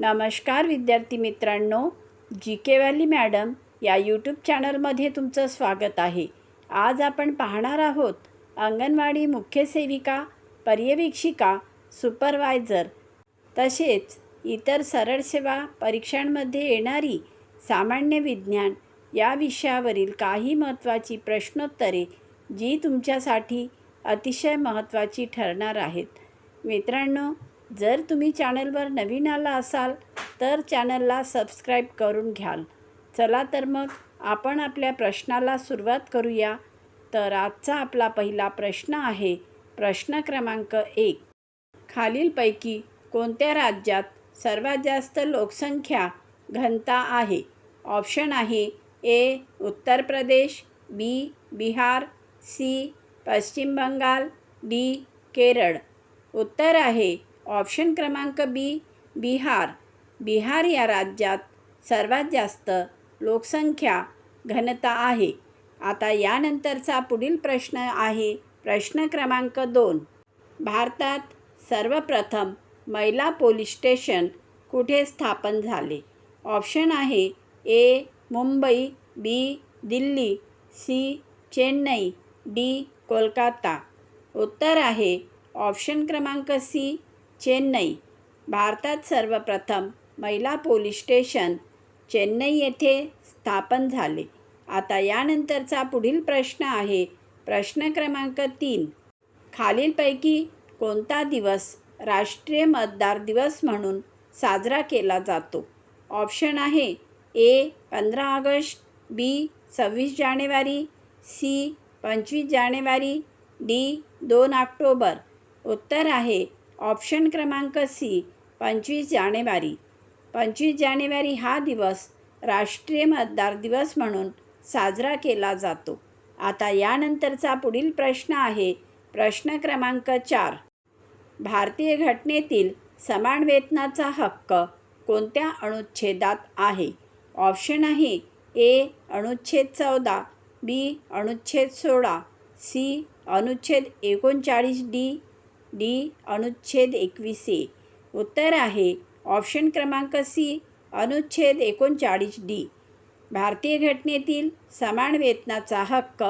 नमस्कार विद्यार्थी मित्रांनो जी के व्हॅली मॅडम या यूट्यूब चॅनलमध्ये तुमचं स्वागत आहे. आज आपण पाहणार आहोत अंगणवाडी मुख्य सेविका पर्यवेक्षिका सुपरवायझर तसेच इतर सरळ सेवा परीक्षांमध्ये येणारी सामान्य विज्ञान या विषयावरील काही महत्त्वाची प्रश्नोत्तरे जी तुमच्यासाठी अतिशय महत्त्वाची ठरणार आहेत. मित्रांनो जर तुम्ही चॅनलवर नवीन आला असाल तर चॅनलला सबस्क्राईब करून घ्याल. चला तर मग आपण आपल्या प्रश्नाला सुरुवात करूया. तर आजचा आपला पहिला प्रश्न आहे प्रश्न क्रमांक एक. खालीलपैकी कोणत्या राज्यात सर्वात जास्त लोकसंख्या घनता आहे? ऑप्शन आहे ए उत्तर प्रदेश बी बिहार सी पश्चिम बंगाल डी केरळ. उत्तर आहे ऑप्शन क्रमांक बी बिहार. बिहार या राज्यात सर्वात जास्त लोकसंख्या घनता आहे. आता यानंतरचा पुढील प्रश्न आहे. प्रश्न क्रमांक दोन. भारतात सर्वप्रथम महिला पोलीस स्टेशन कुठे स्थापन झाले? ऑप्शन आहे A Mumbai B Delhi C Chennai D Kolkata. उत्तर आहे ऑप्शन क्रमांक सी चेन्नई भारतात सर्वप्रथम महिला पोलीस स्टेशन चेन्नई येथे स्थापन झाले. आता यानंतरचा पुढील प्रश्न आहे प्रश्न क्रमांक तीन. खालीलपैकी कोणता दिवस राष्ट्रीय मतदार दिवस म्हणून साजरा केला जातो? ऑप्शन आहे ए पंधरा ऑगस्ट बी सव्वीस जानेवारी सी पंचवीस जानेवारी डी दोन ऑक्टोबर. उत्तर आहे ऑप्शन क्रमांक सी पंचवीस जानेवारी. पंचवीस जानेवारी हा दिवस राष्ट्रीय मतदार दिवस म्हणून साजरा केला जातो. आता यानंतरचा पुढील प्रश्न आहे. प्रश्न क्रमांक चार. भारतीय घटनेतील समान वेतनाचा हक्क कोणत्या अनुच्छेदात आहे? ऑप्शन आहे ए अनुच्छेद चौदा बी अनुच्छेद सोळा सी अनुच्छेद एकोणचाळीस डी डी अनुच्छेद एकवीस ए उत्तर आहे ऑप्शन क्रमांक सी अनुच्छेद एकोणचाळीस डी. भारतीय घटनेतील समान वेतनाचा हक्क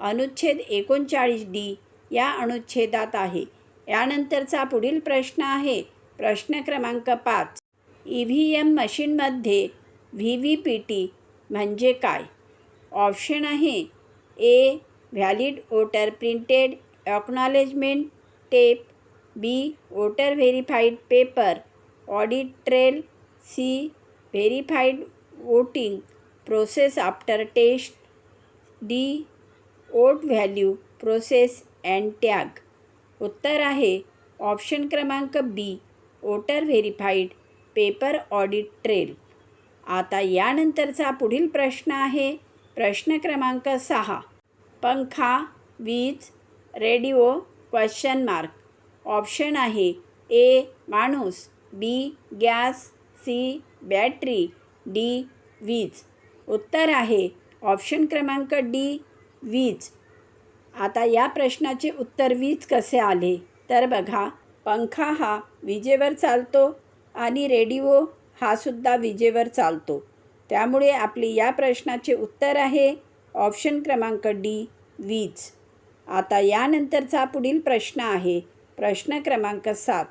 अनुच्छेद एकोणचाळीस डी या अनुच्छेदात आहे. यानंतरचा पुढील प्रश्न आहे प्रश्न क्रमांक पाच. ई व्ही एम मशीनमध्ये व्ही व्ही पी टी म्हणजे काय? ऑप्शन आहे A valid voter printed acknowledgement tape B voter verified paper audit trail C verified voting process after test D vote value process and tag उत्तर आहे option क्रमांक B voter verified paper audit trail आता यानंतरचा पुढील प्रश्न आहे प्रश्न क्रमांक सहा. पंखा वीज रेडिओ क्वेश्चन मार्क ऑप्शन आहे ए माणूस B gas C battery D वीज. उत्तर आहे ऑप्शन क्रमांक डी वीज. आता या प्रश्नाचे उत्तर वीज कसे आले? तर बघा पंखा हा विजेवर चालतो आणि रेडिओ हा सुद्धा विजेवर चालतो. त्यामुळे आपली या प्रश्नाचे उत्तर आहे ऑप्शन क्रमांक डी वीज. आता यानंतरचा पुढील प्रश्न आहे. प्रश्न क्रमांक सात.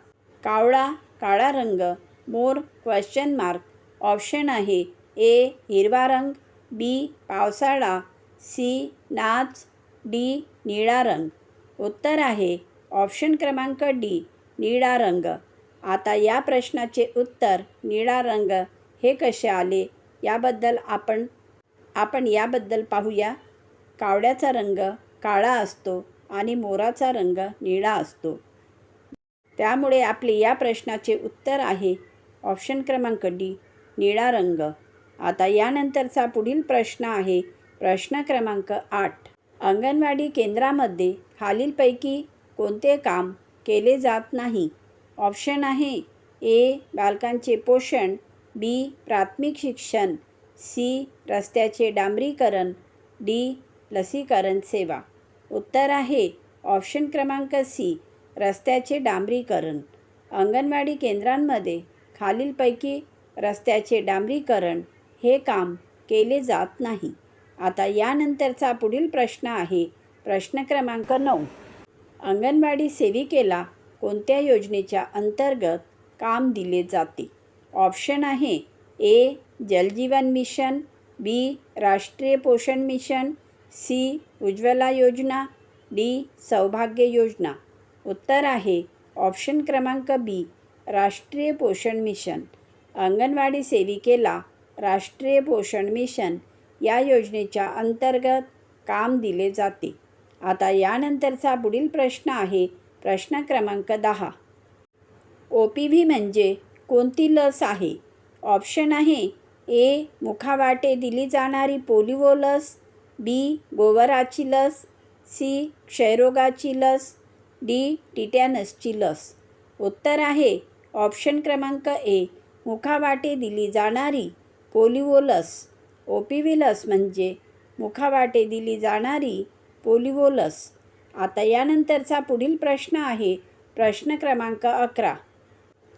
कावळा काळा रंग मोर क्वेश्चन मार्क ऑप्शन आहे. ए हिरवा रंग बी पावसाळा सी नाच डी निळा रंग. उत्तर आहे. ऑप्शन क्रमांक डी निळा रंग. आता या प्रश्नाचे उत्तर निळा रंग हे कसे आले? याबद्दल आपण आपण याबद्दल पाहूया. कावड्याचा रंग काळा असतो आणि मोराचा रंग निळा असतो. त्यामुळे आपले या प्रश्नाचे उत्तर आहे ऑप्शन क्रमांक डी निळा रंग. आता यानंतरचा पुढील प्रश्न आहे प्रश्न क्रमांक आठ. अंगणवाडी केंद्रामध्ये खालीलपैकी कोणते काम केले जात नाही? ऑप्शन आहे ए बालकांचे पोषण बी प्राथमिक शिक्षण सी रस्त्याचे डांबरीकरण डी लसीकरण सेवा. उत्तर आहे. ऑप्शन क्रमांक सी रस्त्याचे डांबरीकरण. अंगणवाडी केंद्रांमध्ये खालीलपैकी रस्त्याचे डांबरीकरण हे काम केले जात नाही. आता यानंतरचा पुढील प्रश्न आहे. प्रश्न क्रमांक नऊ. अंगणवाडी सेविकेला कोणत्या योजनेच्या अंतर्गत काम दिले जाते? ऑप्शन आहे. ए जलजीवन मिशन बी राष्ट्रीय पोषण मिशन सी उज्ज्वला योजना डी सौभाग्य योजना. उत्तर आहे ऑप्शन क्रमांक बी राष्ट्रीय पोषण मिशन. अंगणवाडी सेविकेला राष्ट्रीय पोषण मिशन या योजनेच्या अंतर्गत काम दिले जाते. आता यानंतरचा पुढील प्रश्न आहे प्रश्न क्रमांक दहा. ओ पी व्ही म्हणजे कोणती लस आहे? ऑप्शन आहे ए मुखावाटे दिली जाणारी पोलिओ लस बी. गोवराची लस सी. क्षयरोगाची लस डी. टिटॅनसची लस. उत्तर आहे ऑप्शन क्रमांक ए. मुखावाटे दिली जाणारी पोलिओ लस ओ पी व्ही लस म्हणजे मुखावाटे दिली जाणारी पोलिओ लस आता यानंतरचा पुढील प्रश्न आहे प्रश्न क्रमांक अकरा.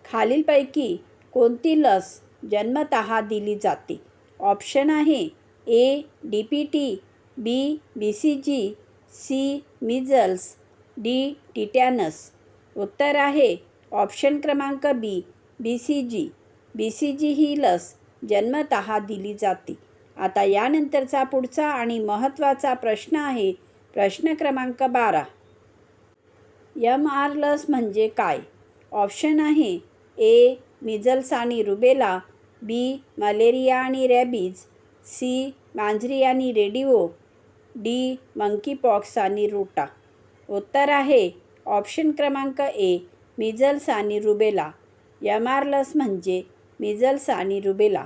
खालीलपैकी कोणती लस जन्मत दिली जाते? ऑप्शन आहे A. D P T B B C G C measles D tetanus उत्तर आहे. ऑप्शन क्रमांक बी बी सी जी बी सी जी ही लस जन्मत दिली जाते. आता यानंतरचा पुढचा आणि महत्त्वाचा प्रश्न आहे. प्रश्न क्रमांक बारा. एम आर लस म्हणजे काय? ऑप्शन आहे. ए मिझल्स आणि रुबेला. बी मलेरिया आणि रॅबीज. सी मांजरी आणि रेडिओ. डी मंकीपॉक्स आणि रुटा उत्तर आहे ऑप्शन क्रमांक ए मिझल्स आणि रुबेला यम आर लस म्हणजे मिझल्स आणि रुबेला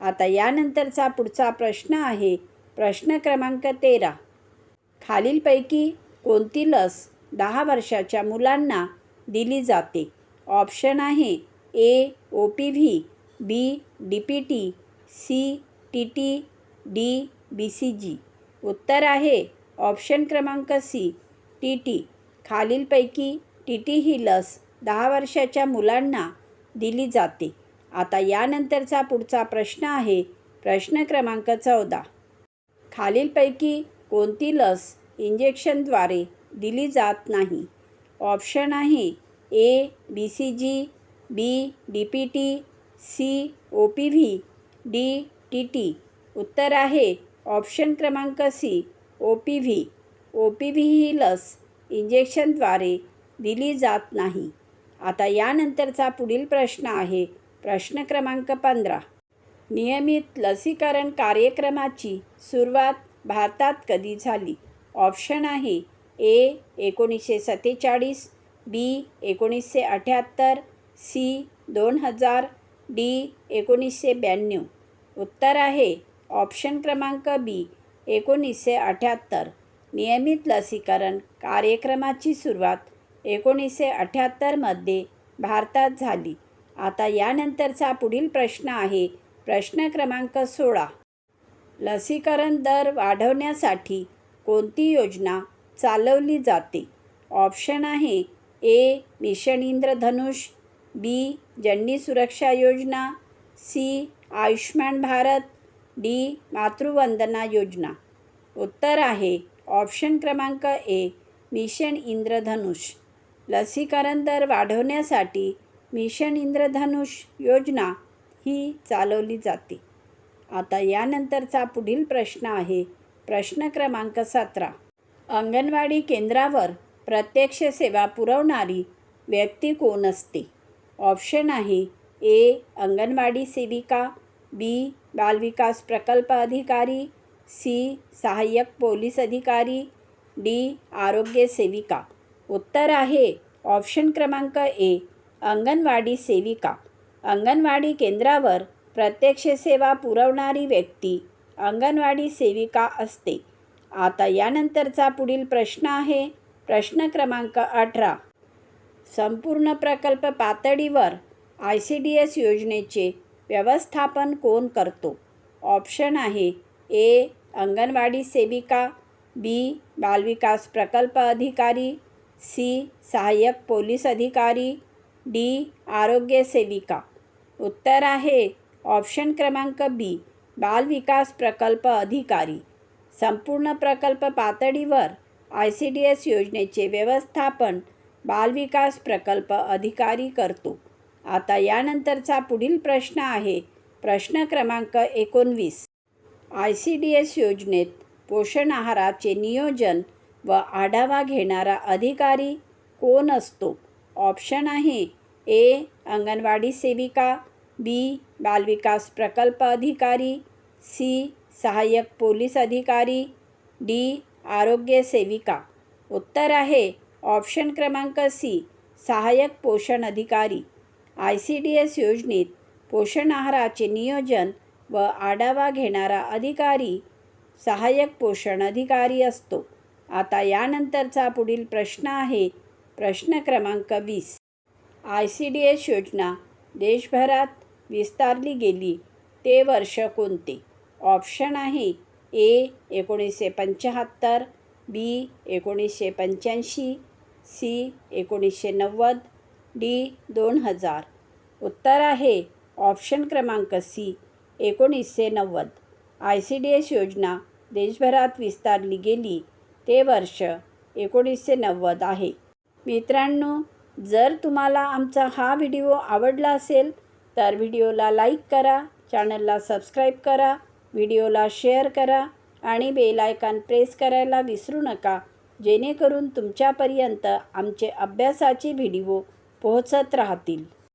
आता यानंतरचा पुढचा प्रश्न आहे प्रश्न क्रमांक तेरा. खालीलपैकी कोणती लस दहा वर्षाच्या मुलांना दिली जाते? ऑप्शन आहे A O P V B D P T C T T D B C G उत्तर आहे. ऑप्शन क्रमांक सी टी टी खालीलपैकी टी टी ही लस दहा वर्षाच्या मुलांना दिली जाते. आता यानंतरचा पुढचा प्रश्न आहे. प्रश्न क्रमांक चौदा. खालीलपैकी कोणती लस इंजेक्शनद्वारे दिली जात नाही? ऑप्शन आहे A B C G B D P T C O P V D T T उत्तर आहे ऑप्शन क्रमांक C O P V O P V ही लस इंजेक्शनद्वारे दिली जात नाही. आता यानंतरचा पुढील प्रश्न आहे. प्रश्न क्रमांक पंधरा. नियमित लसीकरण कार्यक्रमाची सुरुवात भारतात कधी झाली? ऑप्शन आहे ए एकोणीसशे सत्तेचाळीस बी एकोणीसशे अठ्याहत्तर सी दोन हजार डी एकोणीसशे ब्याण्णव. उत्तर आहे ऑप्शन क्रमांक बी एकोणीसशे अठ्याहत्तर. नियमित लसीकरण कार्यक्रमाची सुरुवात एकोणीसशे अठ्याहत्तरमध्ये भारतात झाली. आता यानंतरचा पुढील प्रश्न आहे प्रश्न क्रमांक सोळा. लसीकरण दर वाढवण्यासाठी कोणती योजना चालवली जाते? ऑप्शन आहे ए मिशन इंद्रधनुष B Janani Suraksha Yojana C Ayushman Bharat D. Matruvandana Yojana. उत्तर आहे ऑप्शन क्रमांक ए मिशन इंद्रधनुष. लसीकरण दर वाढवण्यासाठी मिशन इंद्रधनुष योजना ही चालवली जाते. आता यानंतरचा पुढील प्रश्न आहे प्रश्न क्रमांक सतरा. अंगणवाडी केंद्रावर प्रत्यक्ष सेवा पुरवणारी व्यक्ती कोण असते? ऑप्शन आहे ए अंगणवाडी सेविका बी बालविकास प्रकल्प अधिकारी सी. सहाय्यक पोलीस अधिकारी डी. आरोग्य सेविका. उत्तर आहे ऑप्शन क्रमांक ए अंगणवाडी सेविका. अंगणवाडी केंद्रावर प्रत्यक्ष सेवा पुरवणारी व्यक्ती अंगणवाडी सेविका असते. आता यानंतरचा पुढील प्रश्न आहे प्रश्न क्रमांक अठरा. संपूर्ण प्रकल्प पातळीवर आय सी डी एस योजनेचे व्यवस्थापन कोण करतो? ऑप्शन आहे ए अंगणवाडी सेविका बी बालविकास प्रकल्प अधिकारी सी सहाय्यक पोलीस अधिकारी डी आरोग्य सेविका. उत्तर आहे ऑप्शन क्रमांक बी बालविकास प्रकल्प अधिकारी. संपूर्ण प्रकल्प पातळीवर आय सी डी एस योजनेचे व्यवस्थापन बालविकास प्रकल्प अधिकारी करतो. आता यानंतरचा पुढील प्रश्न आहे. प्रश्न क्रमांक एकोणवीस. आय सी डी एस योजनेत पोषण आहाराचे नियोजन व आढावा घेणारा अधिकारी कोण असतो? ऑप्शन आहे ए. अंगणवाडी सेविका बी. बालविकास प्रकल्प अधिकारी सी. सहाय्यक पोलीस अधिकारी डी. आरोग्य सेविका. उत्तर आहे ऑप्शन क्रमांक सी. सहाय्यक पोषण अधिकारी. आय सी डी एस योजनेत पोषण आहाराचे नियोजन व आढावा घेणारा अधिकारी सहाय्यक पोषण अधिकारी असतो. आता यानंतरचा पुढील प्रश्न आहे. प्रश्न क्रमांक वीस. आय सी डी एस योजना देशभरात विस्तारली गेली. ते वर्ष कोणते? ऑप्शन आहे ए एकोणीसशे पंच्याहत्तर बी एकोणीसशे पंच्याऐंशी सी एकोणीसशे नव्वद डी दोन हजार. उत्तर आहे ऑप्शन क्रमांक सी एकोणीसशे नव्वद. आय सी डी एस योजना देशभरात विस्तारली गेली. ते वर्ष एकोणीसशे नव्वद आहे. मित्रांनो जर तुम्हाला आमचा हा व्हिडिओ आवडला असेल तर व्हिडिओला लाईक करा चॅनलला सबस्क्राईब करा व्हिडिओला शेअर करा आणि बेल आयकॉन प्रेस करायला विसरू नका. जेणेकरून तुमच्यापर्यंत आमचे अभ्यासाचे व्हिडिओ पोहोचत राहतील.